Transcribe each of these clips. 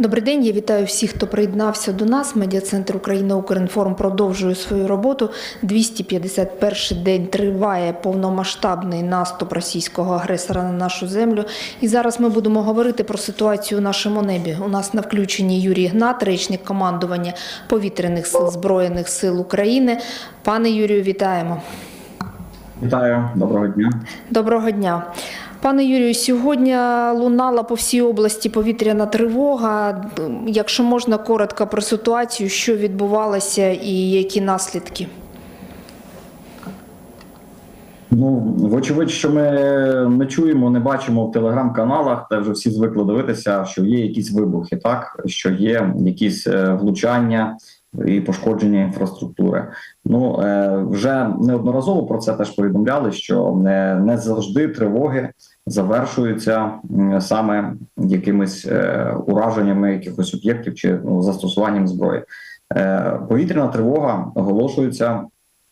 Добрий день, я вітаю всіх, хто приєднався до нас. Медіа-центр Україна Укрінформ продовжує свою роботу. 251 день триває повномасштабний наступ російського агресора на нашу землю. І зараз ми будемо говорити про ситуацію у нашому небі. У нас на включенні Юрій Гнат, речник командування повітряних сил Збройних сил України. Пане Юрію, вітаємо. Вітаю, доброго дня. Доброго дня. Пане Юрію, сьогодні лунала по всій області повітряна тривога. Якщо можна коротко про ситуацію, що відбувалося і які наслідки? Ну, вочевидь, що ми не чуємо, не бачимо в телеграм-каналах, де вже всі звикли дивитися, що є якісь вибухи, так що є якісь е, влучання і пошкодження інфраструктури. Ну е, вже неодноразово про це теж повідомляли, що не, не завжди тривоги завершуються саме якимись е, ураженнями якихось об'єктів чи ну, застосуванням зброї. Е, повітряна тривога оголошується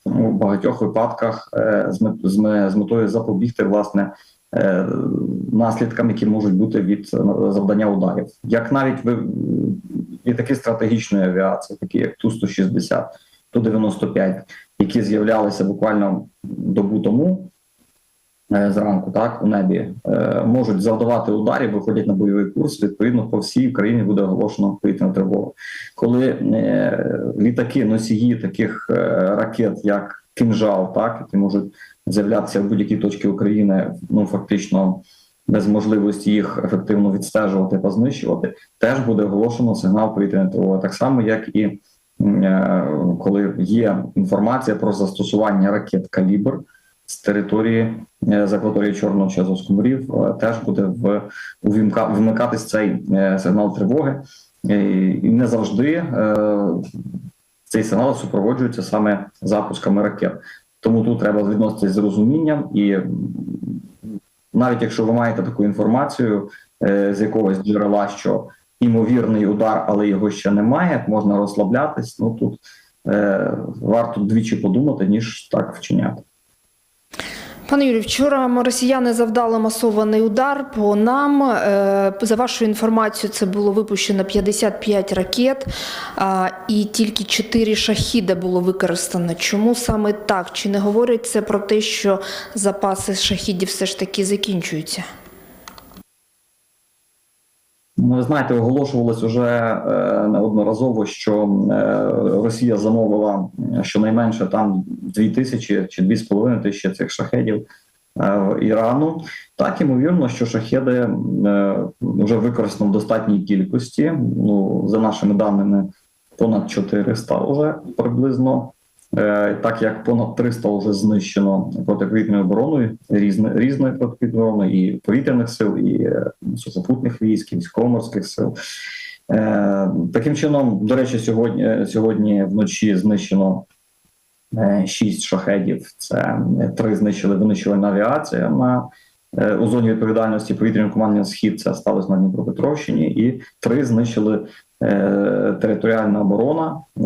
у багатьох випадках з мет- з метою запобігти власне наслідкам, які можуть бути від е, завдання ударів, як навіть ви літаки стратегічної авіації, такі як Ту-160, Ту-95, які з'являлися буквально добу тому. е, Зранку так у небі е, можуть завдавати ударів, виходять на бойовий курс. Відповідно, по всій Україні буде оголошено повітряну тривогу. Коли е, літаки, носії таких е, ракет, як кінжал, так які можуть з'являтися в будь-якій точці України, ну фактично без можливості їх ефективно відстежувати та знищувати, теж буде оголошено сигнал повітряної тривоги. Так само, як і е, коли є інформація про застосування ракет калібр з території е, з акваторії Чорного чи Азовського морів, е, теж буде в увімка вмикатись цей сигнал тривоги, і не завжди цей сигнал супроводжується саме запусками ракет. Тому тут треба відноситися з розумінням, і навіть якщо ви маєте таку інформацію е, з якогось джерела, що імовірний удар, але його ще немає, можна розслаблятись. Ну тут е, варто двічі подумати, ніж так вчиняти. Пане Юрію, вчора росіяни завдали масований удар по нам. Е, За вашою інформацією, це було випущено 55 ракет, і тільки 4 шахіда було використано. Чому саме так? Чи не говорить це про те, що запаси шахідів все ж таки закінчуються? Ну, ви знаєте, оголошувалось уже е, неодноразово, що е, Росія замовила е, щонайменше там 2 тисячі чи 2,5 тисячі цих шахедів Ірану. Так, ймовірно, що шахеди вже використано в достатній кількості. Ну, за нашими даними, понад 400 вже приблизно. Е, Так як понад 300 вже знищено протиповітряною обороною різне, різної протиповітряної і повітряних сил, і е, сухопутних військ, і військово-морських сил. Е, Таким чином, до речі, сьогодні, сьогодні вночі знищено шість шахедів. Це три знищили винищувальна авіація на у зоні відповідальності повітряного командування Схід. Це сталося на Дніпропетровщині, і три знищили територіальна оборона е,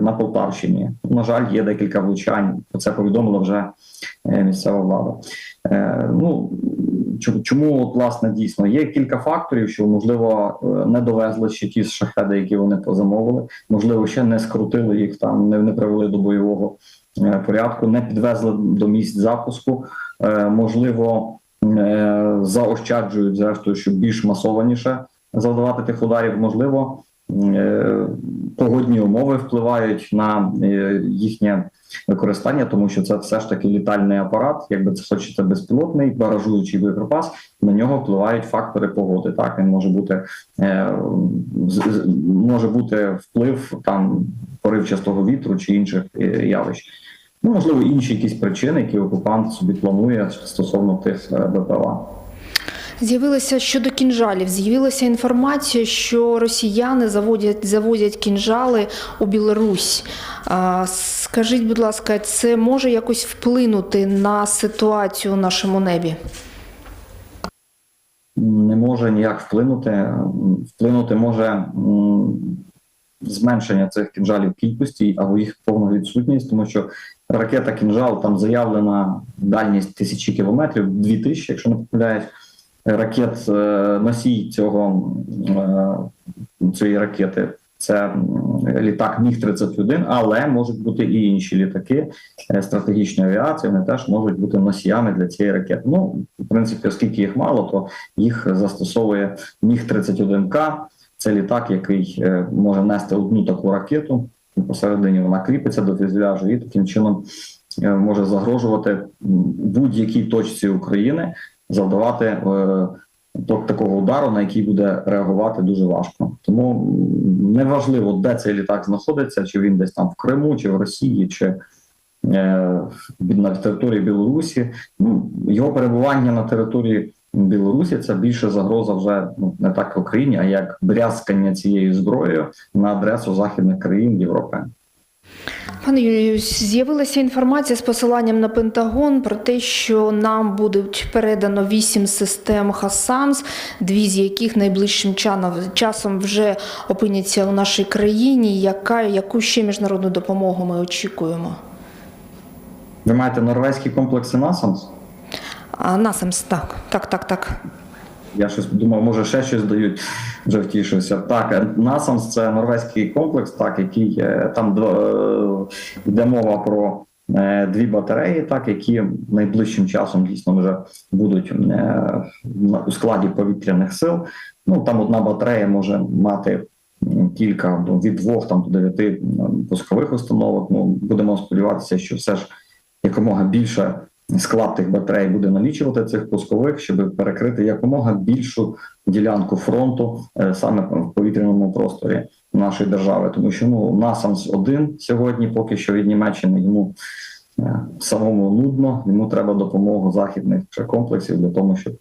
на Полтавщині. На жаль, є декілька влучань. Це повідомила вже е, місцева влада. Е, ну чому, власне дійсно є кілька факторів, що можливо е, не довезли ще ті шахеди, які вони позамовили, можливо, ще не скрутили їх там, не, привели до бойового е, порядку, не підвезли до місць запуску. Е, можливо, е, заощаджують зрештою, щоб більш масованіше завдавати тих ударів. Можливо, е, погодні умови впливають на е, їхнє використання, тому що це все ж таки літальний апарат, якби це хочете безпілотний баражуючий боєприпас, на нього впливають фактори погоди. Так він може бути е, може бути вплив там поривчастого вітру чи інших явищ. Ну, можливо, інші якісь причини, які окупант собі планує стосовно тих БПЛА. З'явилося щодо кінжалів. З'явилася інформація, що росіяни заводять завозять кінжали у Білорусь. Скажіть, будь ласка, це може якось вплинути на ситуацію у нашому небі? не може ніяк вплинути. Вплинути може зменшення цих кінжалів кількості або їх повна відсутність, тому що ракета кінжал там заявлена дальність тисячі кілометрів, дві тисячі, якщо не помиляюсь. Ракет е, носій цього е, цієї ракети. Це літак Міг 31 але можуть бути і інші літаки е, стратегічної авіації. Вони теж можуть бути носіями для цієї ракети. Ну, в принципі, оскільки їх мало, то їх застосовує Міг 31 К. Це літак, який може нести одну таку ракету. Посередині вона кріпиться до фюзеляжу і таким чином може загрожувати будь-якій точці України, завдавати е, такого удару, на який буде реагувати дуже важко. Тому неважливо, де цей літак знаходиться, чи він десь там в Криму, чи в Росії, чи е, на території Білорусі. Ну, його перебування на території Білорусі це більше загроза вже ну не так Україні, а як брязкання цією зброєю на адресу західних країн Європи. Пане Юрію, з'явилася інформація з посиланням на Пентагон про те, що нам будуть передано вісім систем Хасамс, дві з яких найближчим часом вже опиняться у нашій країні. Яка яку ще міжнародну допомогу ми очікуємо? Ви маєте норвезькі комплекси НАСАМС? А насамс, так, так, так, так. Я щось думав, може ще щось дають, вже втішився. Так, е, NASAMS – це норвезький комплекс, так, який е, там е, йде мова про е, дві батареї, так, які найближчим часом дійсно вже будуть е, у складі повітряних сил. Ну там одна батарея може мати кілька ну, від двох там до дев'яти пускових установок. Ну будемо сподіватися, що все ж якомога більше склад тих батарей буде налічувати цих пускових, щоб перекрити якомога більшу ділянку фронту е, саме в повітряному просторі нашої держави, тому що ну насамс один сьогодні, поки що від Німеччини йому е, самому нудно. Йому треба допомогу західних комплексів для того, щоб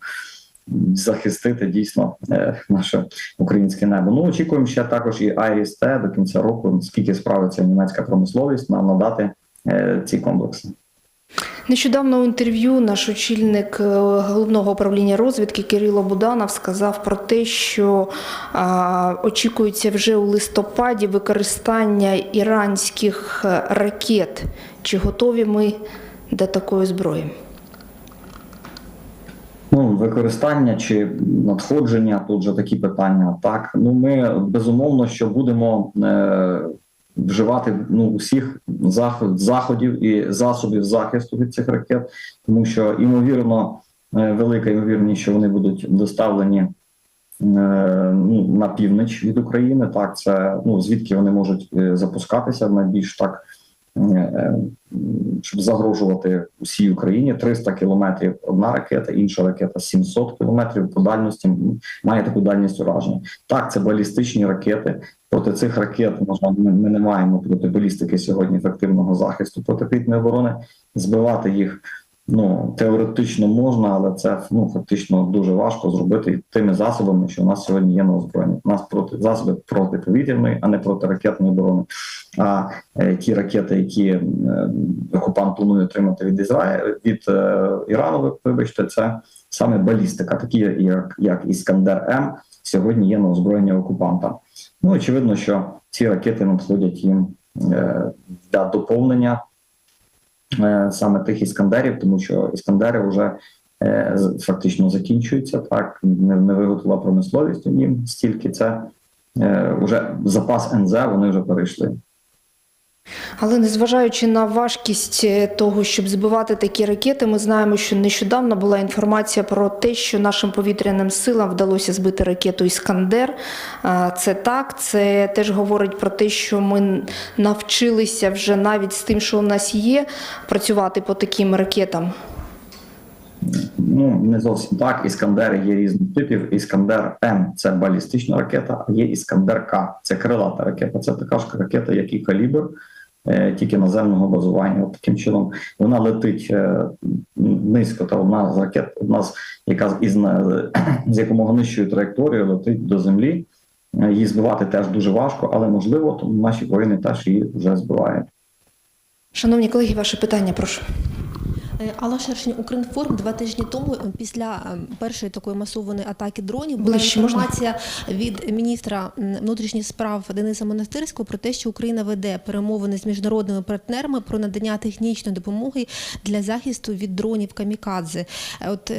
захистити дійсно е, наше українське небо. Ну очікуємо ще також і Айріс Т до кінця року, скільки справиться німецька промисловість нам надати ці комплекси. Нещодавно у інтерв'ю наш очільник е, головного управління розвідки Кирило Буданов сказав про те, що очікується вже у листопаді використання іранських е, ракет. Чи готові ми до такої зброї? Ну, використання чи надходження тут же такі питання. Так, ну ми безумовно, що будемо е, вживати ну усіх заход, заходів і засобів захисту від цих ракет, тому що ймовірно, е, велика ймовірність, що вони будуть доставлені е, ну, на північ від України. Так, це ну звідки вони можуть е, запускатися найбільш так. Щоб загрожувати усій Україні 300 кілометрів одна ракета, інша ракета 700 кілометрів по дальності має таку дальність ураження. Так, це балістичні ракети. Проти цих ракет на жаль, ми, не маємо проти балістики сьогодні ефективного захисту протипітної оборони. Збивати їх ну теоретично можна, але це ну фактично дуже важко зробити тими засобами, що у нас сьогодні є на озброєнні. У нас проти засоби протиповітряної, а не протиракетної оборони. А е, ті ракети, які е, окупант планує отримати від Ізраїля від е, Ірану, вибачте, це саме балістика, такі як, як Іскандер М сьогодні є на озброєнні окупанта. Ну очевидно, що ці ракети надходять їм е, для доповнення е, саме тих іскандерів, тому що іскандери вже е, фактично закінчуються. Так не, не виготовила промисловість у нім стільки це е, вже запас НЗ вони вже перейшли. Але незважаючи на важкість е, того, щоб збивати такі ракети, ми знаємо, що нещодавно була інформація про те, що нашим повітряним силам вдалося збити ракету Іскандер. Це так, це теж говорить про те, що ми навчилися вже навіть з тим, що у нас є, працювати по таким ракетам. Ну не зовсім так. Іскандери є різних типів. Іскандер М це балістична ракета, а є Іскандер К це крилата ракета. Це така ж ракета, як і калібр, тільки наземного базування. От таким чином вона летить е, низько. Та одна з ракет, одна з яка із на- з якомога нижчою траєкторією летить до землі. Е, Її збивати теж дуже важко, але можливо, тому наші воїни теж її вже збивають. Шановні колеги, ваше питання, прошу. Е, Алла Шершень, Укрінформ два тижні тому е, після е, першої такої масованої атаки дронів була Ближче можна? інформація від міністра внутрішніх справ Дениса Монастирського про те, що Україна веде перемовини з міжнародними партнерами про надання технічної допомоги для захисту від дронів камікадзе. От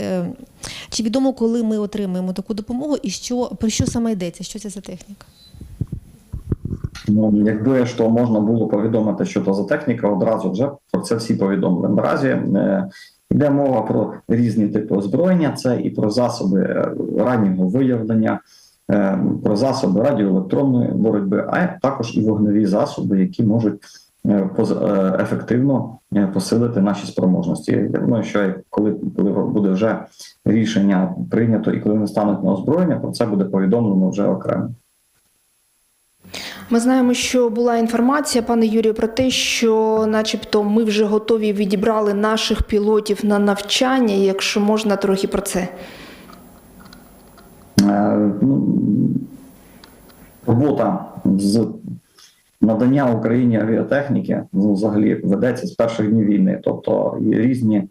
чи відомо, коли ми отримаємо таку допомогу, і що про що саме йдеться? Що це за техніка? Ну, якби ж то можна було повідомити, що то за техніка, одразу вже про це всі повідомили. Наразі е, йде мова про різні типи озброєння, це і про засоби е, раннього виявлення, е, про засоби радіоелектронної боротьби, а також і вогневі засоби, які можуть ефективно посилити наші спроможності. Я думаю, що коли, буде вже рішення прийнято і коли вони стануть на озброєння, про це буде повідомлено вже окремо. Ми знаємо, що була інформація, пане Юрію, про те, що, начебто, ми вже готові відібрали наших пілотів на навчання. Якщо можна, трохи про це. Е, ну, робота з надання Україні авіатехніки ну, взагалі ведеться з перших днів війни. Тобто є різні е,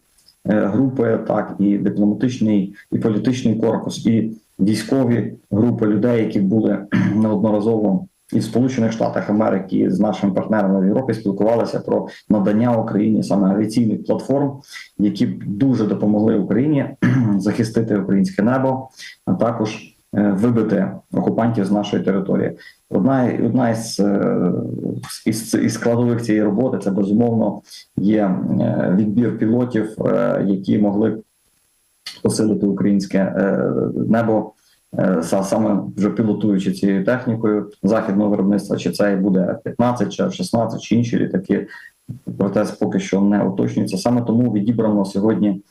групи, так і дипломатичний, і політичний корпус, і військові групи людей, які були неодноразово і в Сполучених Штатах Америки з нашими партнерами в Європі спілкувалися про надання Україні саме авіаційних платформ, які б дуже допомогли Україні захистити українське небо, а також е, вибити окупантів з нашої території. Одна одна із, е, із, із складових цієї роботи це безумовно є е, відбір пілотів, які могли посилити українське небо. Е, са- Саме вже пілотуючи цією технікою західного виробництва, чи це буде F-15, чи F-16, чи інші літаки, проте поки що не уточнюється. Саме тому відібрано сьогодні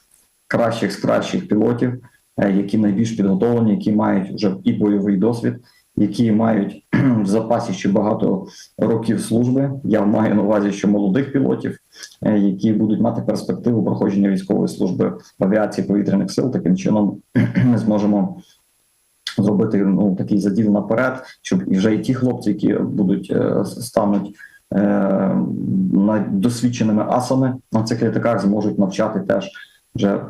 кращих з кращих пілотів, е, які найбільш підготовлені, які мають вже і бойовий досвід, які мають в запасі ще багато років служби. Я маю на увазі, що молодих пілотів, е, які будуть мати перспективу проходження військової служби авіації повітряних сил. Таким чином ми зможемо. Зробити ну такий заділ наперед, щоб і вже і ті хлопці, які будуть е, стануть е, досвідченими асами на цих літаках, зможуть навчати теж вже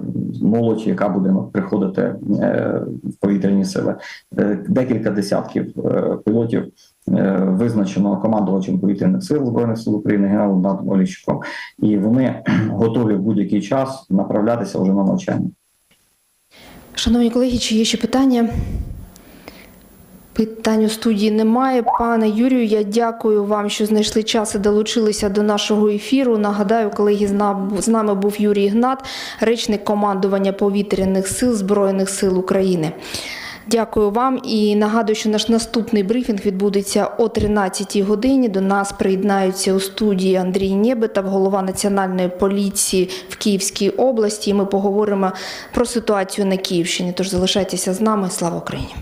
молодь, яка буде приходити е, в повітряні сили. Декілька десятків пілотів визначено командувачем повітряних сил збройних сил України генералом Натом Оліщуком, і вони готові в будь-який час направлятися вже на навчання. Шановні колеги, чи є ще питання? Питань у студії немає. Пане Юрію, я дякую вам, що знайшли час і долучилися до нашого ефіру. Нагадаю, колеги, з нам- з нами був Юрій Гнат, речник командування повітряних сил Збройних сил України. Дякую вам і нагадую, що наш наступний брифінг відбудеться о 13-й годині. До нас приєднаються у студії Андрій Нєбетов, голова національної поліції в Київській області. І ми поговоримо про ситуацію на Київщині. Тож залишайтеся з нами. Слава Україні!